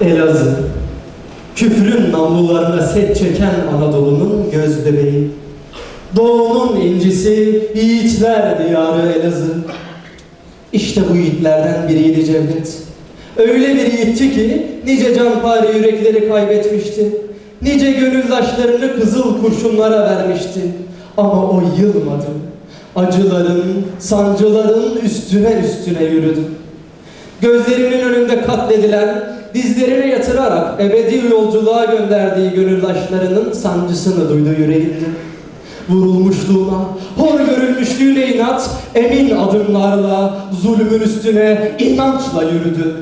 Elazığ, küfrün namlularına set çeken Anadolu'nun göz bebeği. Doğunun incisi, yiğitler diyarı Elazığ. İşte bu yiğitlerden biriydi Cevdet. Öyle bir yiğitti ki nice canpari yürekleri kaybetmişti. Nice gönüldaşlarını kızıl kurşunlara vermişti. Ama o yılmadı. Acıların, sancıların üstüne üstüne yürüdü. Gözlerinin önünde katledilen, dizlerine yatırarak ebedi yolculuğa gönderdiği gönüldaşlarının sancısını duydu yüreğinde. Vurulmuşluğuna, hor görülmüşlüğüne inat, emin adımlarla zulmün üstüne inançla yürüdü.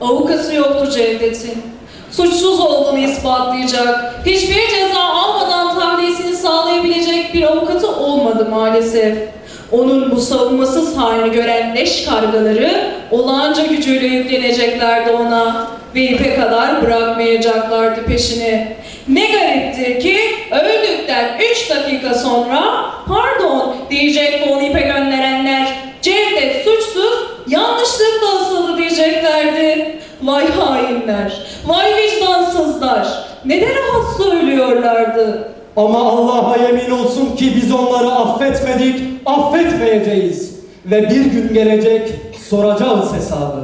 Avukatı yoktu Cevdet'in. Suçsuz olduğunu ispatlayacak, hiçbir ceza almadan tahliyesini sağlayabilecek bir avukatı olmadı maalesef. Onun bu savunmasız halini gören leş kargaları olağanca gücüyle yükleneceklerdi ona ve ipe kadar bırakmayacaklardı peşini. Ne gariptir ki öldükten 3 dakika sonra pardon diyecekti onu ipe gönderenler. Cevdet suçsuz, yanlışlıkla asıldı diyeceklerdi. Vay hainler, vay vicdansızlar. Ne de rahat söylüyorlardı. Ama Allah'a yemin olsun ki biz onları affetmedik, affetmeyeceğiz. Ve bir gün gelecek soracağız hesabı.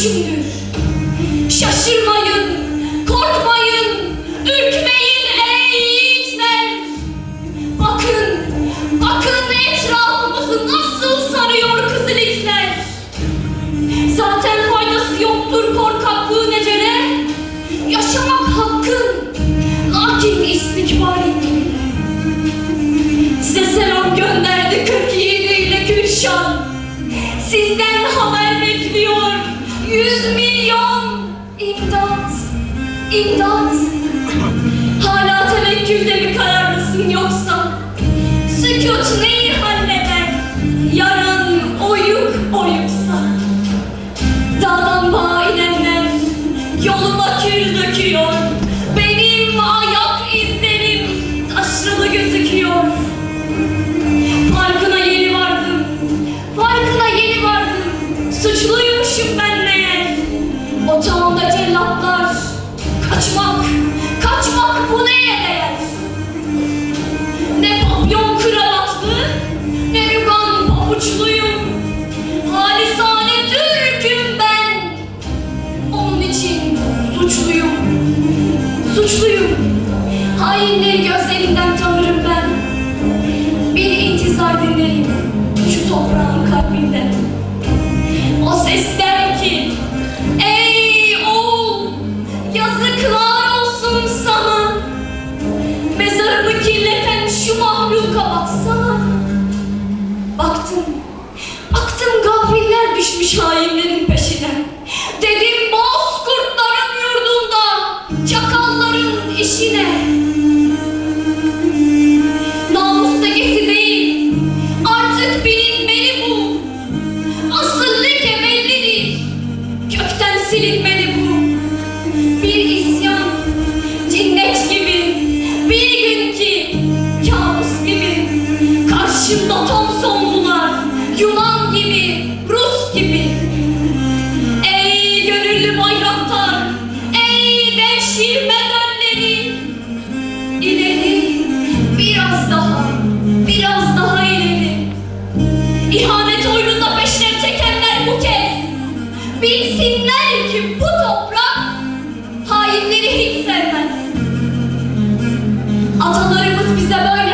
Ölüşümdür. Şaşırmayın, korkmayın, ürkmeyin ey yiğitler. Bakın, bakın etrafımızı nasıl sarıyor kızılitler. Zaten faydası yoktur korkaklığın ecele. Yaşamak hakkın, lakin istikbalin. Size selam gönderdi 47 ile Gülşan. Sizden haber bekliyor 100 milyon. İmdat, imdat. Hala tevekkülde mi kararlısın yoksa? Sükut neyi Hainleri gözlerinden tanırım ben. Bir intizar dinleyin şu toprağın kalbinden. O ses der ki, ey oğul yazıklar olsun sana. Mezarını kirleten şu mahluka baksana. Baktım, baktım gafiller düşmüş hainlerin peşine. Isabel